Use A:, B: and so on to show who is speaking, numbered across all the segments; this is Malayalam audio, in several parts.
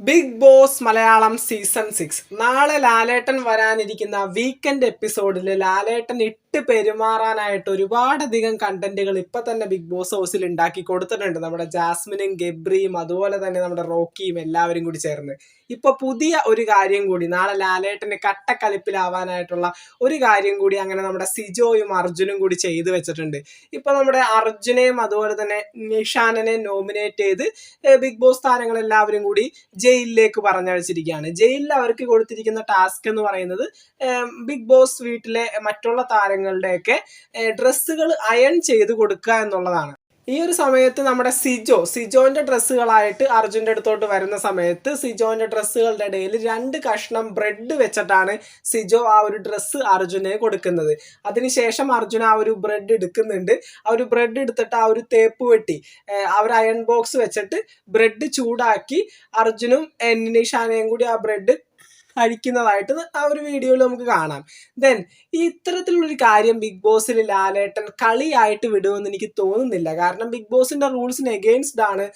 A: Bigg Boss Malayalam season six. നാളെ ലാലേട്ടൻ വരാനിരിക്കുന്ന വീക്കെൻഡ് എപ്പിസോഡിൽ ലാലേട്ടൻ ഇട്ട് പെരുമാറാനായിട്ട് ഒരുപാടധികം കണ്ടന്റുകൾ ഇപ്പൊ തന്നെ ബിഗ് ബോസ് ഹൗസിൽ ഉണ്ടാക്കി കൊടുത്തിട്ടുണ്ട്. നമ്മുടെ ജാസ്മിനും ഗബ്രിയും അതുപോലെ തന്നെ നമ്മുടെ റോക്കിയും എല്ലാവരും കൂടി ചേർന്ന്. ഇപ്പൊ പുതിയ ഒരു കാര്യം കൂടി നാളെ ലാലേട്ടന് കട്ടക്കലിപ്പിലാവാനായിട്ടുള്ള ഒരു കാര്യം കൂടി അങ്ങനെ നമ്മുടെ സിജോയും അർജുനും കൂടി ചെയ്തു വെച്ചിട്ടുണ്ട്. ഇപ്പൊ നമ്മുടെ അർജുനെയും അതുപോലെ തന്നെ നിഷാനനെ നോമിനേറ്റ് ചെയ്ത് ബിഗ് ബോസ് താരങ്ങൾ എല്ലാവരും കൂടി ജയിലിലേക്ക് പറഞ്ഞയച്ചിരിക്കുകയാണ്. ജയിലിൽ അവർക്ക് കൊടുത്തിരിക്കുന്ന ടാസ്ക് എന്ന് പറയുന്നത് ബിഗ് ബോസ് വീട്ടിലെ മറ്റുള്ള താരങ്ങളുടെയൊക്കെ ഡ്രസ്സുകൾ അയൺ ചെയ്ത് കൊടുക്കുക എന്നുള്ളതാണ്. ഈ ഒരു സമയത്ത് നമ്മുടെ സിജോ സിജോന്റെ ഡ്രസ്സുകളായിട്ട് അർജുന്റെ അടുത്തോട്ട് വരുന്ന സമയത്ത് സിജോന്റെ ഡ്രസ്സുകളുടെ ഇടയിൽ രണ്ട് കഷ്ണം ബ്രെഡ് വെച്ചിട്ടാണ് സിജോ ആ ഒരു ഡ്രസ്സ് അർജുനെ കൊടുക്കുന്നത്. അതിനുശേഷം അർജുൻ ആ ഒരു ബ്രെഡ് എടുക്കുന്നുണ്ട്. ആ ഒരു ബ്രെഡ് എടുത്തിട്ട് ആ ഒരു തേപ്പ് വെട്ടി അവർ അയൺ ബോക്സ് വെച്ചിട്ട് ബ്രെഡ് ചൂടാക്കി അർജുനും നിഷാനയും കൂടി ആ ബ്രെഡ് കഴിക്കുന്നതായിട്ട് ആ ഒരു വീഡിയോയിൽ നമുക്ക് കാണാം. ദെൻ ഇത്തരത്തിലുള്ളൊരു കാര്യം ബിഗ് ബോസിൽ ലാലേട്ടൻ കളിയായിട്ട് വിടുമെന്ന് എനിക്ക് തോന്നുന്നില്ല. കാരണം ബിഗ് ബോസിന്റെ റൂൾസിന് എഗെയിൻസ്റ്റ് ആണ്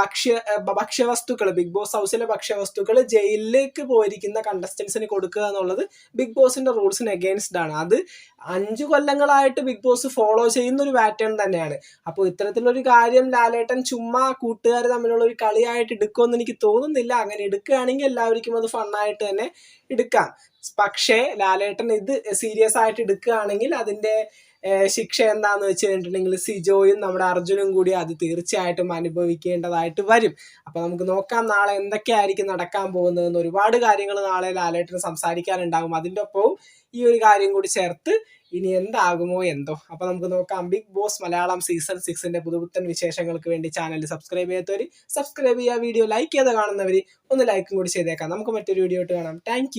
A: ഭക്ഷ്യ ഭക്ഷ്യവസ്തുക്കൾ ബിഗ് ബോസ് ഹൗസിലെ ഭക്ഷ്യവസ്തുക്കൾ ജയിലിലേക്ക് പോയിരിക്കുന്ന കണ്ടസ്റ്റൻസിന് കൊടുക്കുക എന്നുള്ളത് ബിഗ് ബോസിന്റെ റൂൾസിന് എഗെയിൻസ്റ്റ് ആണ്. അത് അഞ്ചു കൊല്ലങ്ങളായിട്ട് ബിഗ് ബോസ് ഫോളോ ചെയ്യുന്ന ഒരു പാറ്റേൺ തന്നെയാണ്. അപ്പോൾ ഇത്തരത്തിലൊരു കാര്യം ലാലേട്ടൻ ചുമ്മാ കൂട്ടുകാർ തമ്മിലുള്ള ഒരു കളിയായിട്ട് എടുക്കുമെന്ന് എനിക്ക് തോന്നുന്നില്ല. അങ്ങനെ എടുക്കുകയാണെങ്കിൽ എല്ലാവർക്കും അത് ഫണ്ണായിട്ട് തന്നെ എടുക്കാം. പക്ഷേ ലാലേട്ടൻ ഇത് സീരിയസ് ആയിട്ട് എടുക്കുകയാണെങ്കിൽ അതിന്റെ ശിക്ഷ എന്താന്ന് വെച്ച് കഴിഞ്ഞിട്ടുണ്ടെങ്കിൽ സിജോയും നമ്മുടെ അർജുനും കൂടി അത് തീർച്ചയായിട്ടും അനുഭവിക്കേണ്ടതായിട്ട് വരും. അപ്പൊ നമുക്ക് നോക്കാം നാളെ എന്തൊക്കെയായിരിക്കും നടക്കാൻ പോകുന്നതെന്ന്. ഒരുപാട് കാര്യങ്ങൾ നാളെ ലാലേട്ടന് സംസാരിക്കാനുണ്ടാകും. അതിന്റെ ഒപ്പവും ഈ ഒരു കാര്യം കൂടി ചേർത്ത് ഇനി എന്താകുമോ എന്തോ. അപ്പൊ നമുക്ക് നോക്കാം. ബിഗ് ബോസ് മലയാളം സീസൺ സിക്സിന്റെ പുതുപുത്തൻ വിശേഷങ്ങൾക്ക് വേണ്ടി ചാനൽ സബ്സ്ക്രൈബ് ചെയ്യാത്തവർ സബ്സ്ക്രൈബ് ചെയ്യുക. വീഡിയോ ലൈക്ക് ചെയ്ത് കാണുന്നവർ ഒന്ന് ലൈക്കും കൂടി ചെയ്തേക്കാം. നമുക്ക് മറ്റൊരു വീഡിയോ ആയിട്ട് കാണാം. താങ്ക്